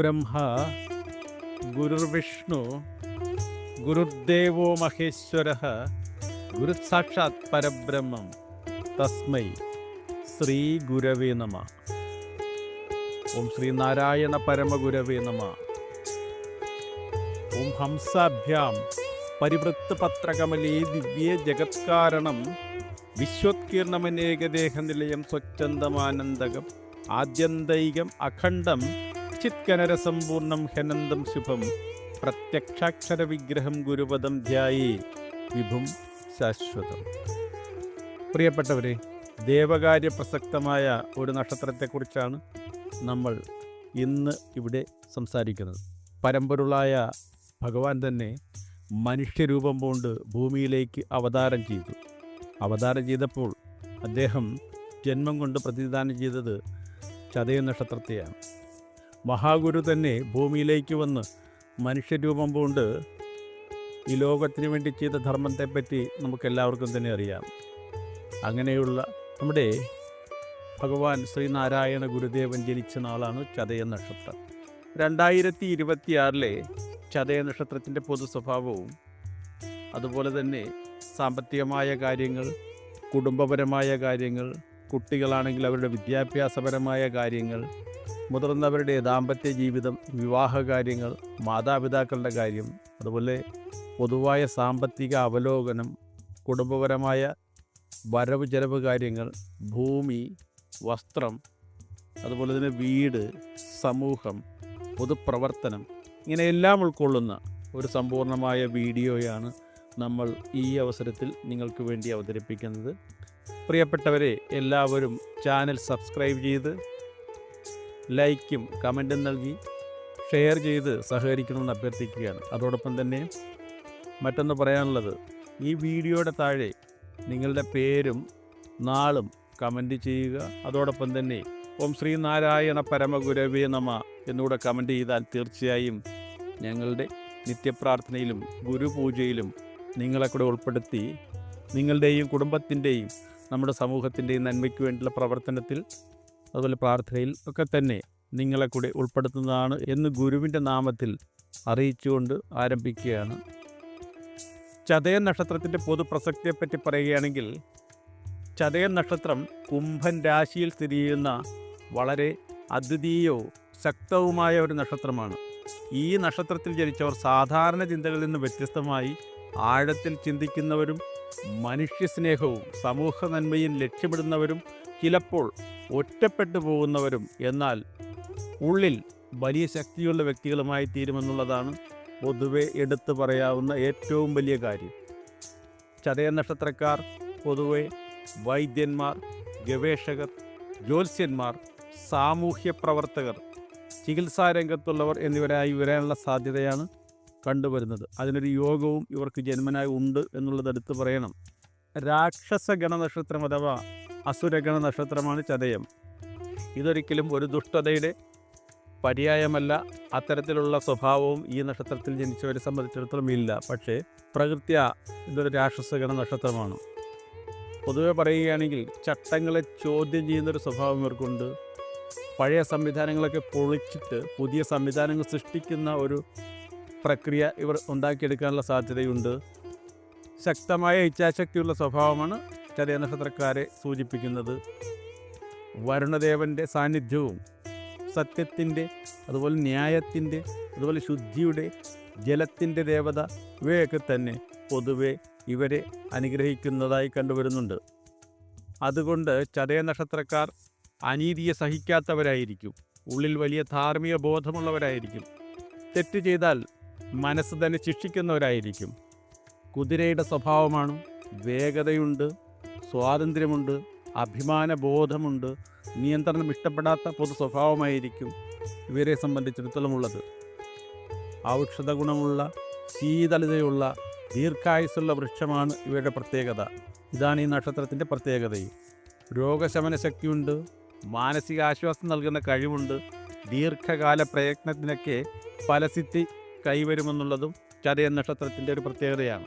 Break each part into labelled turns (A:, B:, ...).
A: ഗുരുർബ്രഹ്മ ഗുരുർവിഷ്ണു ഗുരുദേവോ മഹേശ്വര ഗുരുസാക്ഷാത് പരബ്രഹ്മം. തസ്മൈ ശ്രീ ഗുരവേ നമ. ഓം ശ്രീ നാരായണ പരമഗുരവേ നമ. ഓം ഹംസാഭ്യാം പരിവൃത്ത പത്രകമലേ ദിവ്യേ ജഗത്കാരണം. വിശ്വോത്കീർണമനേകദേഹ നിലയം സ്വച്ഛന്തമാനന്ദകം ആദ്യന്തൈകം അഖണ്ഡം ചിത്കനരസമ്പൂർണം ഹനന്തം ശുഭം. പ്രത്യക്ഷാക്ഷര വിഗ്രഹം ഗുരുപദം ധ്യായേ വിഭും ശാശ്വതം. പ്രിയപ്പെട്ടവരെ ദേവകാര്യ പ്രസക്തമായ ഒരു നക്ഷത്രത്തെക്കുറിച്ചാണ് നമ്മൾ ഇന്ന് ഇവിടെ സംസാരിക്കുന്നത്. പരമ്പൊരുളായ ഭഗവാൻ തന്നെ മനുഷ്യരൂപം കൊണ്ട് ഭൂമിയിലേക്ക് അവതാരം ചെയ്തു. അവതാരം ചെയ്തപ്പോൾ അദ്ദേഹം ജന്മം കൊണ്ട് പ്രതിദാനം ചെയ്തത് ചതയ നക്ഷത്രത്തെയാണ്. മഹാഗുരു തന്നെ ഭൂമിയിലേക്ക് വന്ന് മനുഷ്യരൂപം കൊണ്ട് ഈ ലോകത്തിന് വേണ്ടി ചെയ്ത ധർമ്മത്തെപ്പറ്റി നമുക്കെല്ലാവർക്കും തന്നെ അറിയാം. അങ്ങനെയുള്ള നമ്മുടെ ഭഗവാൻ ശ്രീനാരായണ ഗുരുദേവൻ ജനിച്ച നാളാണ് ചതയ നക്ഷത്രം. രണ്ടായിരത്തി ഇരുപത്തിയാറിലെ ചതയ നക്ഷത്രത്തിന്റെ പൊതു സ്വഭാവവും അതുപോലെ തന്നെ സാമ്പത്തികമായ കാര്യങ്ങൾ കുടുംബപരമായ കാര്യങ്ങൾ കുട്ടികളാണെങ്കിൽ അവരുടെ വിദ്യാഭ്യാസപരമായ കാര്യങ്ങൾ മുതിർന്നവരുടെ ദാമ്പത്യ ജീവിതം വിവാഹ കാര്യങ്ങൾ മാതാപിതാക്കളുടെ കാര്യം അതുപോലെ പൊതുവായ സാമ്പത്തിക അവലോകനം കുടുംബപരമായ വരവ് ചെലവ് കാര്യങ്ങൾ ഭൂമി വസ്ത്രം അതുപോലെ തന്നെ വീട് സമൂഹം പൊതുപ്രവർത്തനം ഇങ്ങനെ എല്ലാം ഉൾക്കൊള്ളുന്ന ഒരു സമ്പൂർണമായ വീഡിയോയാണ് നമ്മൾ ഈ അവസരത്തിൽ നിങ്ങൾക്ക് വേണ്ടി അവതരിപ്പിക്കുന്നത്. പ്രിയപ്പെട്ടവരെ എല്ലാവരും ചാനൽ സബ്സ്ക്രൈബ് ചെയ്ത് ലൈക്കും കമന്റും നൽകി ഷെയർ ചെയ്ത് സഹകരിക്കണമെന്ന് അഭ്യർത്ഥിക്കുകയാണ്. അതോടൊപ്പം തന്നെ മറ്റൊന്ന് പറയാനുള്ളത് ഈ വീഡിയോയുടെ താഴെ നിങ്ങളുടെ പേരും നാളും കമന്റ് ചെയ്യുക. അതോടൊപ്പം തന്നെ ഓം ശ്രീനാരായണ പരമഗുരവേ നമ എന്നുകൂടെ കമന്റ് ചെയ്താൽ തീർച്ചയായും ഞങ്ങളുടെ നിത്യപ്രാർത്ഥനയിലും ഗുരുപൂജയിലും നിങ്ങളെ കൂടെ ഉൾപ്പെടുത്തി നിങ്ങളുടെയും കുടുംബത്തിന്റെയും നമ്മുടെ സമൂഹത്തിന്റെയും നന്മയ്ക്ക് വേണ്ടിയുള്ള പ്രവർത്തനത്തിൽ അതുപോലെ പ്രാർത്ഥനയിൽ ഒക്കെ തന്നെ നിങ്ങളെ കൂടി ഉൾപ്പെടുത്തുന്നതാണ് എന്ന് ഗുരുവിന്റെ നാമത്തിൽ അറിയിച്ചുകൊണ്ട് ആരംഭിക്കുകയാണ്. ചതയ നക്ഷത്രത്തിന്റെ പൊതുപ്രസക്തിയെപ്പറ്റി പറയുകയാണെങ്കിൽ ചതയ നക്ഷത്രം കുംഭൻ രാശിയിൽ സ്ഥിതി ചെയ്യുന്ന വളരെ അദ്വിതീയവും ശക്തവുമായ ഒരു നക്ഷത്രമാണ്. ഈ നക്ഷത്രത്തിൽ ജനിച്ചവർ സാധാരണ ചിന്തകളിൽ നിന്ന് വ്യത്യസ്തമായി ആഴത്തിൽ ചിന്തിക്കുന്നവരും മനുഷ്യസ്നേഹവും സമൂഹ നന്മയും ലക്ഷ്യമിടുന്നവരും ചിലപ്പോൾ ഒറ്റപ്പെട്ടു പോകുന്നവരും എന്നാൽ ഉള്ളിൽ വലിയ ശക്തിയുള്ള വ്യക്തികളുമായി തീരുമെന്നുള്ളതാണ് പൊതുവെ എടുത്തു പറയാവുന്ന ഏറ്റവും വലിയ കാര്യം. ചതയ നക്ഷത്രക്കാർ പൊതുവെ വൈദ്യന്മാർ ഗവേഷകർ ജ്യോത്സ്യന്മാർ സാമൂഹ്യ പ്രവർത്തകർ ചികിത്സാ രംഗത്തുള്ളവർ എന്നിവരായി വരാനുള്ള സാധ്യതയാണ് കണ്ടുവരുന്നത്. അതിനൊരു യോഗവും ഇവർക്ക് ജന്മനായി ഉണ്ട് എന്നുള്ളത് എടുത്തു പറയണം. രാക്ഷസ ഗണനക്ഷത്രം അഥവാ അസുരഗണ നക്ഷത്രമാണ് ചതയം. ഇതൊരിക്കലും ഒരു ദുഷ്ടതയുടെ പര്യായമല്ല. അത്തരത്തിലുള്ള സ്വഭാവവും ഈ നക്ഷത്രത്തിൽ ജനിച്ചവരെ സംബന്ധിച്ചിടത്തോളം ഇല്ല. പക്ഷേ പ്രകൃത്യ ഇതൊരു രാക്ഷസഗണ നക്ഷത്രമാണ്. പൊതുവെ പറയുകയാണെങ്കിൽ ചട്ടങ്ങളെ ചോദ്യം ചെയ്യുന്നൊരു സ്വഭാവം ഇവർക്കുണ്ട്. പഴയ സംവിധാനങ്ങളൊക്കെ പൊളിച്ചിട്ട് പുതിയ സംവിധാനങ്ങൾ സൃഷ്ടിക്കുന്ന ഒരു പ്രക്രിയ ഇവർ ഉണ്ടാക്കിയെടുക്കാനുള്ള സാധ്യതയുണ്ട്. ശക്തമായ ഇച്ഛാശക്തിയുള്ള സ്വഭാവമാണ് ചതയ നക്ഷത്രക്കാരെ സൂചിപ്പിക്കുന്നത് വരുണദേവന്റെ സാന്നിധ്യവും സത്യത്തിന്റെ അതുപോലെ ന്യായത്തിന്റെ അതുപോലെ ശുദ്ധിയുടെ ജലത്തിന്റെ ദേവത ഇവയൊക്കെ തന്നെ പൊതുവെ ഇവരെ അനുഗ്രഹിക്കുന്നതായി കണ്ടുവരുന്നുണ്ട്. അതുകൊണ്ട് ചതയ നക്ഷത്രക്കാർ അനീതിയെ സഹിക്കാത്തവരായിരിക്കും. ഉള്ളിൽ വലിയ ധാർമ്മിക ബോധമുള്ളവരായിരിക്കും. തെറ്റ് ചെയ്താൽ മനസ്സ് തന്നെ ശിക്ഷിക്കുന്നവരായിരിക്കും. കുതിരയുടെ സ്വഭാവമാണ് വേഗതയുണ്ട്. സ്വാതന്ത്ര്യമുണ്ട് അഭിമാന ബോധമുണ്ട് നിയന്ത്രണം ഇഷ്ടപ്പെടാത്ത പൊതു സ്വഭാവമായിരിക്കും ഇവരെ സംബന്ധിച്ചിടത്തോളം ഉള്ളത് ഔഷധ ഗുണമുള്ള ശീതളിതയുള്ള ദീർഘായുസുള്ള വൃക്ഷമാണ് ഇവരുടെ പ്രത്യേകത. ഇതാണ് ഈ നക്ഷത്രത്തിന്റെ പ്രത്യേകതയും. രോഗശമന ശക്തിയുണ്ട് മാനസിക ആശ്വാസം നൽകുന്ന കഴിവുണ്ട് ദീർഘകാല പ്രയത്നത്തിനൊക്കെ ഫലസിദ്ധി കൈവരുമെന്നുള്ളതും ചതയ നക്ഷത്രത്തിന്റെ ഒരു പ്രത്യേകതയാണ്.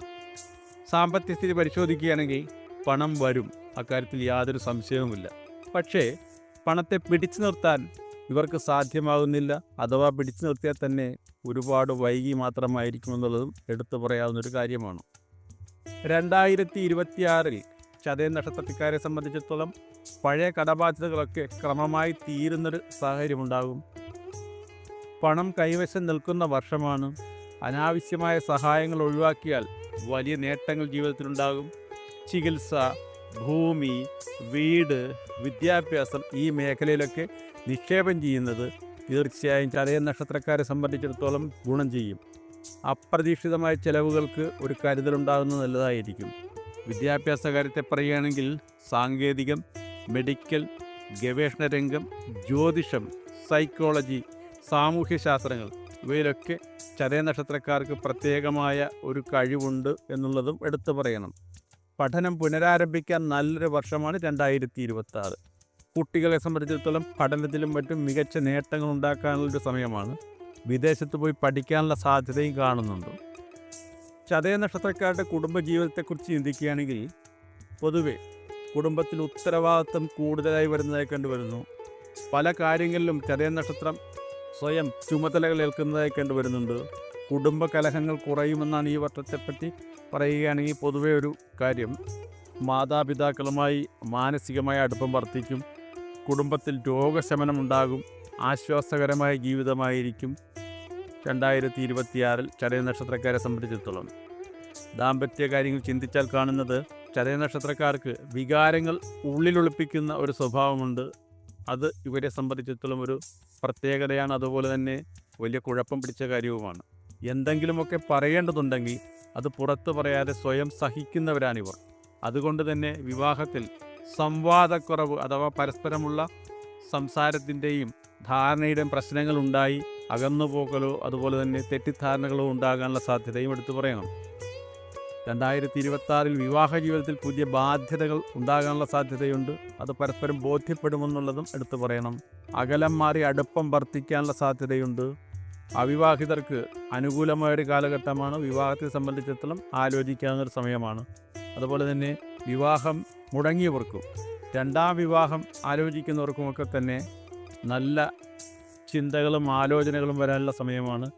A: സാമ്പത്തിക സ്ഥിതി പരിശോധിക്കുകയാണെങ്കിൽ പണം വരും. അക്കാര്യത്തിൽ യാതൊരു സംശയവുമില്ല. പക്ഷേ പണത്തെ പിടിച്ചു നിർത്താൻ ഇവർക്ക് സാധ്യമാകുന്നില്ല. അഥവാ പിടിച്ചു നിർത്തിയാൽ തന്നെ ഒരുപാട് വൈകി മാത്രമായിരിക്കുമെന്നുള്ളതും എടുത്തു പറയാവുന്നൊരു കാര്യമാണ്. രണ്ടായിരത്തി ഇരുപത്തിയാറിൽ ചതയ നക്ഷത്രക്കാരെ സംബന്ധിച്ചിടത്തോളം പഴയ കടബാധ്യതകളൊക്കെ ക്രമമായി തീരുന്നൊരു സാഹചര്യമുണ്ടാകും. പണം കൈവശം നിൽക്കുന്ന വർഷമാണ് അനാവശ്യമായ സഹായങ്ങൾ ഒഴിവാക്കിയാൽ വലിയ നേട്ടങ്ങൾ ജീവിതത്തിലുണ്ടാകും. ചികിത്സ ഭൂമി വീട് വിദ്യാഭ്യാസം ഈ മേഖലയിലൊക്കെ നിക്ഷേപം ചെയ്യുന്നത് തീർച്ചയായും ചതയ നക്ഷത്രക്കാരെ സംബന്ധിച്ചിടത്തോളം ഗുണം ചെയ്യും. അപ്രതീക്ഷിതമായ ചെലവുകൾക്ക് ഒരു കരുതലുണ്ടാകുന്നത് നല്ലതായിരിക്കും. വിദ്യാഭ്യാസ കാര്യത്തെ പറയുകയാണെങ്കിൽ സാങ്കേതികം മെഡിക്കൽ ഗവേഷണ രംഗം ജ്യോതിഷം സൈക്കോളജി സാമൂഹ്യശാസ്ത്രങ്ങൾ ഇവയിലൊക്കെ ചതയ നക്ഷത്രക്കാർക്ക് പ്രത്യേകമായ ഒരു കഴിവുണ്ട് എന്നുള്ളതും എടുത്തു പറയണം. പഠനം പുനരാരംഭിക്കാൻ നല്ലൊരു വർഷമാണ് രണ്ടായിരത്തി ഇരുപത്തി ആറ് കുട്ടികളെ സംബന്ധിച്ചിടത്തോളം പഠനത്തിലും മറ്റും മികച്ച നേട്ടങ്ങൾ ഉണ്ടാക്കാനുള്ളൊരു സമയമാണ്. വിദേശത്ത് പോയി പഠിക്കാനുള്ള സാധ്യതയും കാണുന്നുണ്ട്. ചതയ നക്ഷത്രക്കാരുടെ കുടുംബജീവിതത്തെക്കുറിച്ച് ചിന്തിക്കുകയാണെങ്കിൽ പൊതുവെ കുടുംബത്തിൽ ഉത്തരവാദിത്വം കൂടുതലായി വരുന്നതായി കണ്ടുവരുന്നു. പല കാര്യങ്ങളിലും ചതയ നക്ഷത്രം സ്വയം ചുമതലകൾ ഏൽക്കുന്നതായി കണ്ടുവരുന്നുണ്ട്. കുടുംബ കലഹങ്ങൾ കുറയുമെന്നാണ് ഈ വർഷത്തെപ്പറ്റി പറയുകയാണെങ്കിൽ പൊതുവെ ഒരു കാര്യം. മാതാപിതാക്കളുമായി മാനസികമായ അടുപ്പം വർദ്ധിക്കും. കുടുംബത്തിൽ രോഗശമനം ഉണ്ടാകും. ആശ്വാസകരമായ ജീവിതമായിരിക്കും. രണ്ടായിരത്തി ഇരുപത്തിയാറിൽ ചതയ നക്ഷത്രക്കാരെ സംബന്ധിച്ചിടത്തോളം. ദാമ്പത്യ കാര്യങ്ങൾ ചിന്തിച്ചാൽ കാണുന്നത് ചതയ നക്ഷത്രക്കാർക്ക് വികാരങ്ങൾ ഉള്ളിലൊളിപ്പിക്കുന്ന ഒരു സ്വഭാവമുണ്ട്. അത് ഇവരെ സംബന്ധിച്ചിടത്തോളം ഒരു പ്രത്യേകതയാണ്. അതുപോലെ തന്നെ വലിയ കുഴപ്പം പിടിച്ച കാര്യവുമാണ്. എന്തെങ്കിലുമൊക്കെ പറയേണ്ടതുണ്ടെങ്കിൽ അത് പുറത്തു പറയാതെ സ്വയം സഹിക്കുന്നവരാണിവർ. അതുകൊണ്ട് തന്നെ വിവാഹത്തിൽ സംവാദക്കുറവ് അഥവാ പരസ്പരമുള്ള സംസാരത്തിന്റെയും ധാരണയുടെയും പ്രശ്നങ്ങളുണ്ടായി അകന്നുപോക്കലോ അതുപോലെ തന്നെ തെറ്റിദ്ധാരണകളോ ഉണ്ടാകാനുള്ള സാധ്യതയും എടുത്തു പറയണം. രണ്ടായിരത്തി ഇരുപത്തി വിവാഹ ജീവിതത്തിൽ പുതിയ ബാധ്യതകൾ ഉണ്ടാകാനുള്ള സാധ്യതയുണ്ട്. അത് പരസ്പരം ബോധ്യപ്പെടുമെന്നുള്ളതും എടുത്തു പറയണം. അകലം മാറി അടുപ്പം വർദ്ധിക്കാനുള്ള സാധ്യതയുണ്ട്. അവിവാഹിതർക്ക് അനുകൂലമായ ഒരു കാലഘട്ടമാണ് വിവാഹത്തെ സംബന്ധിച്ചിടത്തോളം ആലോചിക്കാവുന്ന ഒരു സമയമാണ്. അതുപോലെ തന്നെ വിവാഹം മുടങ്ങിയവർക്കും രണ്ടാം വിവാഹം ആലോചിക്കുന്നവർക്കുമൊക്കെ തന്നെ നല്ല ചിന്തകളും ആലോചനകളും വരാനുള്ള സമയമാണ്.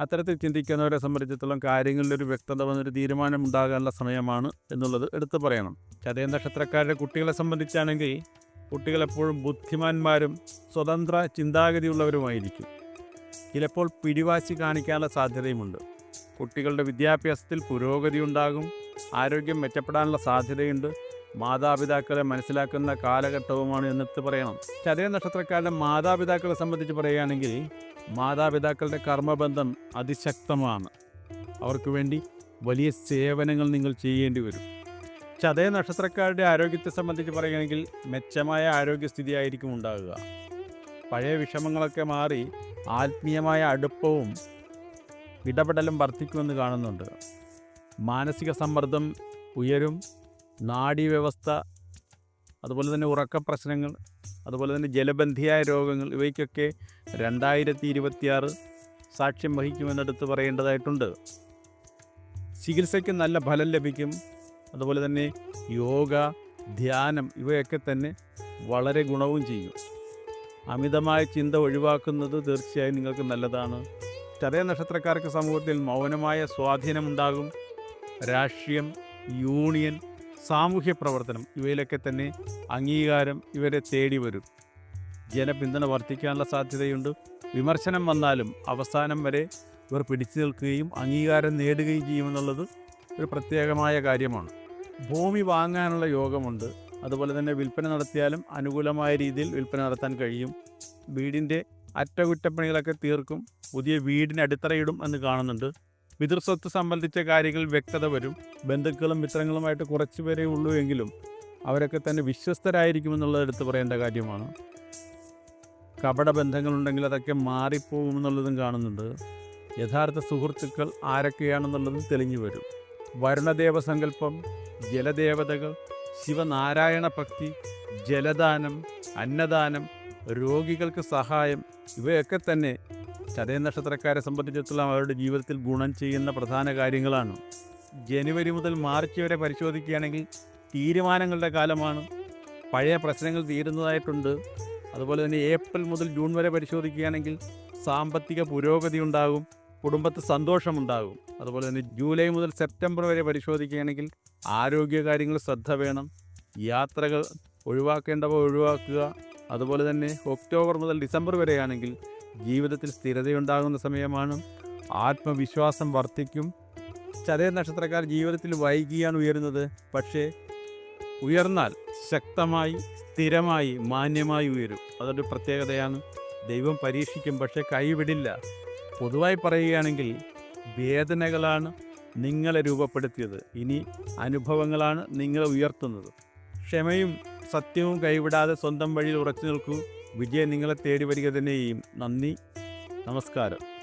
A: അത്തരത്തിൽ ചിന്തിക്കുന്നവരെ സംബന്ധിച്ചിടത്തോളം കാര്യങ്ങളിലൊരു വ്യക്തത വന്നൊരു തീരുമാനം ഉണ്ടാകാനുള്ള സമയമാണ് എന്നുള്ളത് എടുത്തു പറയണം. ചതയ നക്ഷത്രക്കാരുടെ കുട്ടികളെ സംബന്ധിച്ചാണെങ്കിൽ കുട്ടികളെപ്പോഴും ബുദ്ധിമാന്മാരും സ്വതന്ത്ര ചിന്താഗതിയുള്ളവരുമായിരിക്കും. ചിലപ്പോൾ പിടിവാശി കാണിക്കാനുള്ള സാധ്യതയുമുണ്ട്. കുട്ടികളുടെ വിദ്യാഭ്യാസത്തിൽ പുരോഗതി ഉണ്ടാകും ആരോഗ്യം മെച്ചപ്പെടാനുള്ള സാധ്യതയുണ്ട് മാതാപിതാക്കളെ മനസ്സിലാക്കുന്ന കാലഘട്ടവുമാണ് എന്നിട്ട് പറയണം. ചതയ നക്ഷത്രക്കാരുടെ മാതാപിതാക്കളെ സംബന്ധിച്ച് പറയുകയാണെങ്കിൽ മാതാപിതാക്കളുടെ കർമ്മബന്ധം അതിശക്തമാണ്. അവർക്ക് വേണ്ടി വലിയ സേവനങ്ങൾ നിങ്ങൾ ചെയ്യേണ്ടി വരും. ചതയ നക്ഷത്രക്കാരുടെ ആരോഗ്യത്തെ സംബന്ധിച്ച് പറയുകയാണെങ്കിൽ മെച്ചമായ ആരോഗ്യസ്ഥിതി ആയിരിക്കും ഉണ്ടാകുക. പഴയ വിഷമങ്ങളൊക്കെ മാറി ആത്മീയമായ അടുപ്പവും ഇടപെടലും വർദ്ധിക്കുമെന്ന് കാണുന്നുണ്ട്. മാനസിക സമ്മർദ്ദം ഉയരും നാഡീവ്യവസ്ഥ അതുപോലെ തന്നെ ഉറക്കപ്രശ്നങ്ങൾ അതുപോലെ തന്നെ ജലബന്ധിയായ രോഗങ്ങൾ ഇവയ്ക്കൊക്കെ രണ്ടായിരത്തി ഇരുപത്തിയാറ് സാക്ഷ്യം വഹിക്കുമെന്നെടുത്ത് പറയേണ്ടതായിട്ടുണ്ട്. ചികിത്സയ്ക്ക് നല്ല ഫലം ലഭിക്കും. അതുപോലെ തന്നെ യോഗ ധ്യാനം ഇവയൊക്കെ തന്നെ വളരെ ഗുണവും ചെയ്യും. അമിതമായ ചിന്ത ഒഴിവാക്കുന്നത് തീർച്ചയായും നിങ്ങൾക്ക് നല്ലതാണ്. ചതയ നക്ഷത്രക്കാർക്ക് സമൂഹത്തിൽ മൗനമായ സ്വാധീനമുണ്ടാകും. രാഷ്ട്രീയം യൂണിയൻ സാമൂഹ്യ പ്രവർത്തനം ഇവയിലൊക്കെ തന്നെ അംഗീകാരം ഇവരെ തേടി വരും. ജനപിന്തുണ വർദ്ധിക്കാനുള്ള സാധ്യതയുണ്ട്. വിമർശനം വന്നാലും അവസാനം വരെ ഇവർ പിടിച്ചു നിൽക്കുകയും അംഗീകാരം നേടുകയും ചെയ്യുമെന്നുള്ളത് ഒരു പ്രത്യേകമായ കാര്യമാണ്. ഭൂമി വാങ്ങാനുള്ള യോഗമുണ്ട്. അതുപോലെ തന്നെ വിൽപ്പന നടത്തിയാലും അനുകൂലമായ രീതിയിൽ വിൽപ്പന നടത്താൻ കഴിയും. വീടിന്റെ അറ്റകുറ്റപ്പണികളൊക്കെ തീർക്കും. പുതിയ വീടിന് അടിത്തറയിടും എന്ന് കാണുന്നുണ്ട്. പിതൃസ്വത്ത് സംബന്ധിച്ച കാര്യങ്ങൾ വ്യക്തത വരും. ബന്ധുക്കളും മിത്രങ്ങളുമായിട്ട് കുറച്ച് പേരേ ഉള്ളൂ എങ്കിലും അവരൊക്കെ തന്നെ വിശ്വസ്തരായിരിക്കുമെന്നുള്ളത് എടുത്തു പറയേണ്ട കാര്യമാണ്. കപട ബന്ധങ്ങളുണ്ടെങ്കിൽ അതൊക്കെ മാറിപ്പോകുമെന്നുള്ളതും കാണുന്നുണ്ട്. യഥാർത്ഥ സുഹൃത്തുക്കൾ ആരൊക്കെയാണെന്നുള്ളതും തെളിഞ്ഞു വരും. വരുണദേവ സങ്കല്പം ജലദേവതകൾ ശിവനാരായണ ഭക്തി ജലദാനം അന്നദാനം രോഗികൾക്ക് സഹായം ഇവയൊക്കെ തന്നെ ചതയ നക്ഷത്രക്കാരെ സംബന്ധിച്ചിടത്തോളം അവരുടെ ജീവിതത്തിൽ ഗുണം ചെയ്യുന്ന പ്രധാന കാര്യങ്ങളാണ്. ജനുവരി മുതൽ മാർച്ച് വരെ പരിശോധിക്കുകയാണെങ്കിൽ തീരുമാനങ്ങളുടെ കാലമാണ്. പഴയ പ്രശ്നങ്ങൾ തീരുന്നതായിട്ടുണ്ട്. അതുപോലെ തന്നെ ഏപ്രിൽ മുതൽ ജൂൺ വരെ പരിശോധിക്കുകയാണെങ്കിൽ സാമ്പത്തിക പുരോഗതി ഉണ്ടാകും കുടുംബത്ത് സന്തോഷമുണ്ടാകും. അതുപോലെ തന്നെ ജൂലൈ മുതൽ സെപ്റ്റംബർ വരെ പരിശോധിക്കുകയാണെങ്കിൽ ആരോഗ്യ കാര്യങ്ങൾ ശ്രദ്ധ വേണം. യാത്രകൾ ഒഴിവാക്കേണ്ടവ ഒഴിവാക്കുക. അതുപോലെ തന്നെ ഒക്ടോബർ മുതൽ ഡിസംബർ വരെയാണെങ്കിൽ ജീവിതത്തിൽ സ്ഥിരതയുണ്ടാകുന്ന സമയമാണ്. ആത്മവിശ്വാസം വർദ്ധിക്കും. ചതയ നക്ഷത്രക്കാർ ജീവിതത്തിൽ വൈകിയാണ് ഉയരുന്നത്. പക്ഷേ ഉയർന്നാൽ ശക്തമായി സ്ഥിരമായി മാന്യമായി ഉയരും. അതൊരു പ്രത്യേകതയാണ്. ദൈവം പരീക്ഷിക്കും പക്ഷേ കൈവിടില്ല. പൊതുവായി പറയുകയാണെങ്കിൽ വേദനകളാണ് നിങ്ങളെ രൂപപ്പെടുത്തിയത്. ഇനി അനുഭവങ്ങളാണ് നിങ്ങളെ ഉയർത്തുന്നത്. ക്ഷമയും സത്യവും കൈവിടാതെ സ്വന്തം വഴിയിൽ ഉറച്ചു നിൽക്കൂ. വിജയം നിങ്ങളെ തേടി വരിക തന്നെ ചെയ്യും നന്ദി. നമസ്കാരം.